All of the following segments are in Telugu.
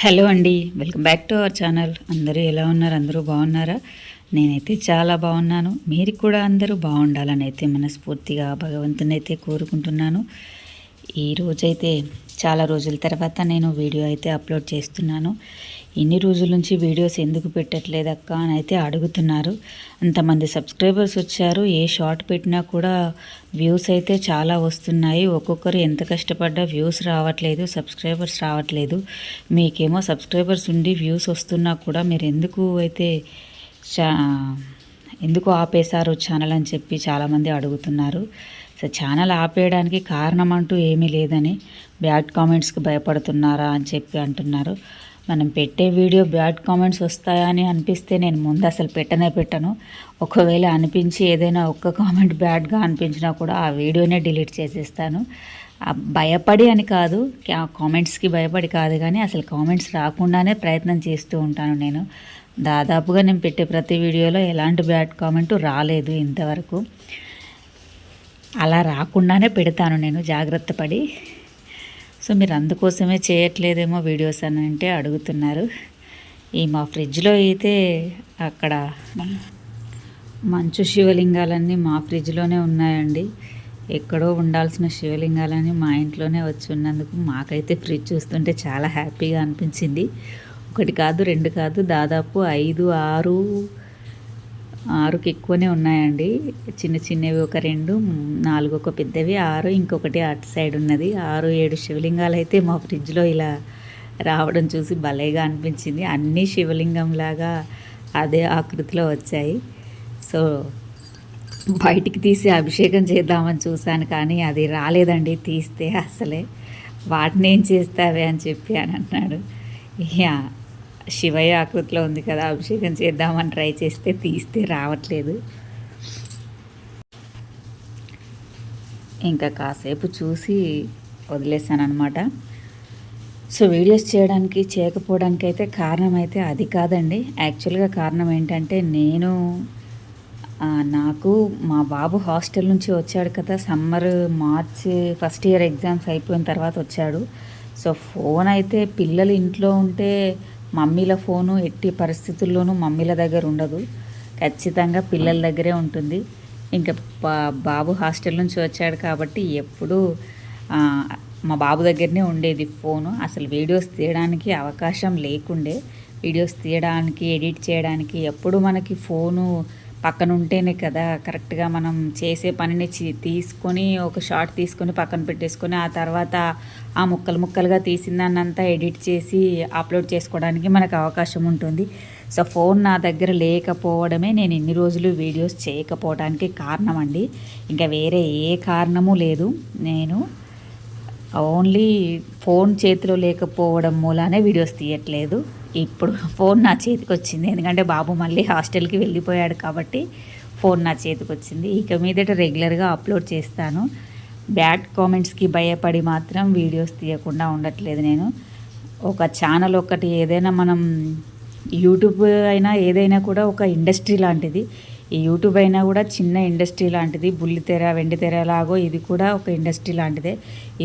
హలో అండి welcome back to our channel. అందరూ ఎలా ఉన్నారు? అందరూ బాగున్నారా? నేనైతే చాలా బాగున్నాను. మీరు కూడా అందరూ బాగుండాలని అయితే మనస్ఫూర్తిగా భగవంతుని అయితే కోరుకుంటున్నాను. ఈ రోజైతే చాలా రోజుల తర్వాత నేను వీడియో అయితే అప్లోడ్ చేస్తున్నాను. ఇన్ని రోజుల నుంచి వీడియోస్ ఎందుకు పెట్టట్లేదు అక్క అని అయితే అడుగుతున్నారు. అంతమంది సబ్స్క్రైబర్స్ వచ్చారు. ఏ షార్ట్ పెట్టినా కూడా వ్యూస్ అయితే చాలా వస్తున్నాయి. ఒక్కొక్కరు ఎంత కష్టపడ్డా వ్యూస్ రావట్లేదు సబ్స్క్రైబర్స్ రావట్లేదు. మీకేమో సబ్స్క్రైబర్స్ ఉండి వ్యూస్ వస్తున్నా కూడా మీరు ఎందుకు అయితే చా ఎందుకు ఆపేశారు ఛానల్ అని చెప్పి చాలామంది అడుగుతున్నారు. సో ఛానల్ ఆపేయడానికి కారణం అంటూ ఏమీ లేదని బ్యాడ్ కామెంట్స్కి భయపడుతున్నారా అని చెప్పి అంటున్నారు. మనం పెట్టే వీడియో బ్యాడ్ కామెంట్స్ వస్తాయా అని అనిపిస్తే నేను ముందు అసలు పెట్టనే పెట్టను. ఒకవేళ అనిపించి ఏదైనా ఒక్క కామెంట్ బ్యాడ్గా అనిపించినా కూడా ఆ వీడియోనే డిలీట్ చేసేస్తాను. భయపడి అని కాదు ఆ కామెంట్స్కి భయపడి కాదు కానీ అసలు కామెంట్స్ రాకుండానే ప్రయత్నం చేస్తూ ఉంటాను నేను. దాదాపుగా నేను పెట్టే ప్రతి వీడియోలో ఎలాంటి బ్యాడ్ కామెంట్ రాలేదు ఇంతవరకు. అలా రాకుండానే పెడతాను నేను జాగ్రత్త పడి. సో మీరు అందుకోసమే చేయట్లేదేమో వీడియోస్ అని అంటే అడుగుతున్నారు. ఈ మా ఫ్రిడ్జ్లో అయితే అక్కడ మంచు శివలింగాలన్నీ మా ఫ్రిడ్జ్లోనే ఉన్నాయండి. ఎక్కడో ఉండాల్సిన శివలింగాలన్నీ మా ఇంట్లోనే వచ్చి ఉన్నందుకు మాకైతే ఫ్రిడ్జ్ చూస్తుంటే చాలా హ్యాపీగా అనిపించింది. ఒకటి కాదు రెండు కాదు దాదాపు ఐదు ఆరు ఆరుకి ఎక్కువనే ఉన్నాయండి. చిన్న చిన్నవి ఒక రెండు నాలుగు ఒక పెద్దవి ఆరు ఇంకొకటి అటు సైడ్ ఉన్నది. ఆరు ఏడు శివలింగాలు అయితే మా ఫ్రిడ్జ్లో ఇలా రావడం చూసి భలేగా అనిపించింది. అన్నీ శివలింగంలాగా అదే ఆకృతిలో వచ్చాయి. సో బయటికి తీసి అభిషేకం చేద్దామని చూశాను కానీ అది రాలేదండి తీస్తే అసలే. వాటిని ఏం చేస్తావే అని చెప్పి అని అన్నాడు. శివయ్య ఆకృతిలో ఉంది కదా అభిషేకం చేద్దామని ట్రై చేస్తే తీస్తే రావట్లేదు. ఇంకా కాసేపు చూసి వదిలేసాను అనమాట సో వీడియోస్ చేయడానికి చేయకపోవడానికి అయితే కారణం అయితే అది కాదండి. యాక్చువల్గా కారణం ఏంటంటే నేను నాకు మా బాబు హాస్టల్ నుంచి వచ్చాడు కదా summer March first year exams అయిపోయిన తర్వాత వచ్చాడు. సో ఫోన్ అయితే పిల్లలు ఇంట్లో ఉంటే మమ్మీల ఫోను ఎట్టి పరిస్థితుల్లోనూ మమ్మీల దగ్గర ఉండదు. ఖచ్చితంగా పిల్లల దగ్గరే ఉంటుంది. ఇంకా బా బాబు హాస్టల్ నుంచి వచ్చాడు కాబట్టి ఎప్పుడూ మా బాబు దగ్గరనే ఉండేది ఫోను. అసలు వీడియోస్ తీయడానికి అవకాశం లేకుండే వీడియోస్ తీయడానికి ఎడిట్ చేయడానికి ఎప్పుడు మనకి ఫోను పక్కన ఉంటేనే కదా కరెక్ట్గా మనం చేసే పనిని తీసుకొని ఒక షార్ట్ తీసుకొని పక్కన పెట్టేసుకొని ఆ తర్వాత ఆ ముక్కలు ముక్కలుగా తీసిందాన్నంతా ఎడిట్ చేసి అప్లోడ్ చేసుకోవడానికి మనకు అవకాశం ఉంటుంది. సో ఫోన్ నా దగ్గర లేకపోవడమే నేను ఇన్ని రోజులు వీడియోస్ చేయకపోవడానికి కారణం అండి ఇంకా వేరే ఏ కారణము లేదు. నేను ఓన్లీ ఫోన్ చేతిలో లేకపోవడం మూలానే వీడియోస్ తీయట్లేదు. ఇప్పుడు ఫోన్ నా చేతికి వచ్చింది. ఎందుకంటే బాబు మళ్ళీ హాస్టల్కి వెళ్ళిపోయాడు కాబట్టి ఫోన్ నా చేతికి వచ్చింది. ఇక మీదట రెగ్యులర్గా అప్లోడ్ చేస్తాను. బ్యాడ్ కామెంట్స్కి భయపడి మాత్రం వీడియోస్ తీయకుండా ఉండట్లేదు నేను. ఒక ఛానల్ ఒకటి ఏదైనా మనం యూట్యూబ్ అయినా ఏదైనా కూడా ఒక ఇండస్ట్రీ లాంటిది. ఈ యూట్యూబ్ అయినా కూడా చిన్న ఇండస్ట్రీ లాంటిది బుల్లితెర వెండితెర లాగో ఇది కూడా ఒక ఇండస్ట్రీ లాంటిదే.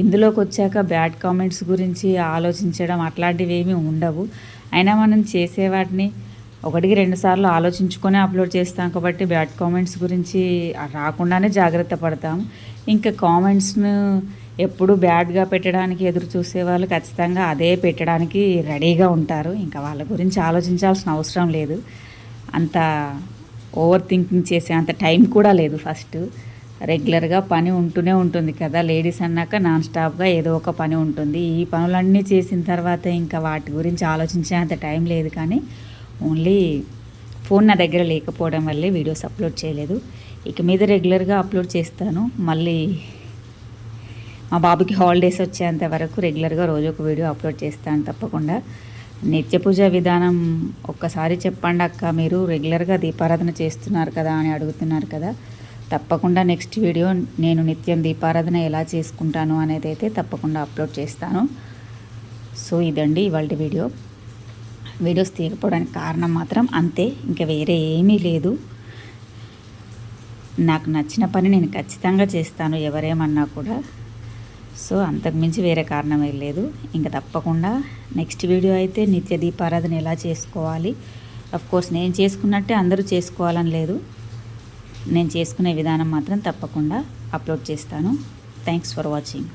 ఇందులోకి వచ్చాక బ్యాడ్ కామెంట్స్ గురించి ఆలోచించడం అట్లాంటివి ఏమీ ఉండవు. అయినా మనం చేసే వాటిని ఒకటికి రెండు సార్లు ఆలోచించుకొని అప్లోడ్ చేస్తాం కాబట్టి బ్యాడ్ కామెంట్స్ గురించి రాకుండానే జాగ్రత్త పడతాం. ఇంకా కామెంట్స్ను ఎప్పుడు బ్యాడ్గా పెట్టడానికి ఎదురు చూసే వాళ్ళు ఖచ్చితంగా అదే పెట్టడానికి రెడీగా ఉంటారు. ఇంకా వాళ్ళ గురించి ఆలోచించాల్సిన అవసరం లేదు. అంత ఓవర్ థింకింగ్ చేసే అంత టైం కూడా లేదు ఫస్ట్. రెగ్యులర్గా పని ఉంటూనే ఉంటుంది కదా. లేడీస్ అన్నాక నాన్ స్టాప్గా ఏదో ఒక పని ఉంటుంది. ఈ పనులన్నీ చేసిన తర్వాత ఇంకా వాటి గురించి ఆలోచించే అంత టైం లేదు కానీ ఓన్లీ ఫోన్ నా దగ్గర లేకపోవడం వల్లే వీడియోస్ అప్లోడ్ చేయలేదు. ఇక మీద రెగ్యులర్గా అప్లోడ్ చేస్తాను. మళ్ళీ మా బాబుకి హాలిడేస్ వచ్చేంత వరకు రెగ్యులర్గా రోజు ఒక వీడియో అప్లోడ్ చేస్తాను తప్పకుండా. నిత్య పూజ విధానం ఒక్కసారి చెప్పండి అక్క. మీరు రెగ్యులర్గా దీపారాధన చేస్తున్నారు కదా అని అడుగుతున్నారు కదా. తప్పకుండా నెక్స్ట్ వీడియో నేను నిత్యం దీపారాధన ఎలా చేసుకుంటాను అనేది అయితే తప్పకుండా అప్లోడ్ చేస్తాను. సో ఇదండి ఇవాళ వీడియో. వీడియోస్ తీయకపోవడానికి కారణం మాత్రం అంతే. ఇంకా వేరే ఏమీ లేదు. నాకు నచ్చిన పని నేను ఖచ్చితంగా చేస్తాను ఎవరేమన్నా కూడా. సో అంతకుమించి వేరే కారణం ఏం లేదు. ఇంకా తప్పకుండా నెక్స్ట్ వీడియో అయితే నిత్య దీపారాధన ఎలా చేసుకోవాలి? అఫ్ కోర్స్ నేను చేసుకున్నట్టే అందరూ చేసుకోవాలని లేదు. నేను చేసుకునే విధానం మాత్రం తప్పకుండా అప్లోడ్ చేస్తాను. Thanks for watching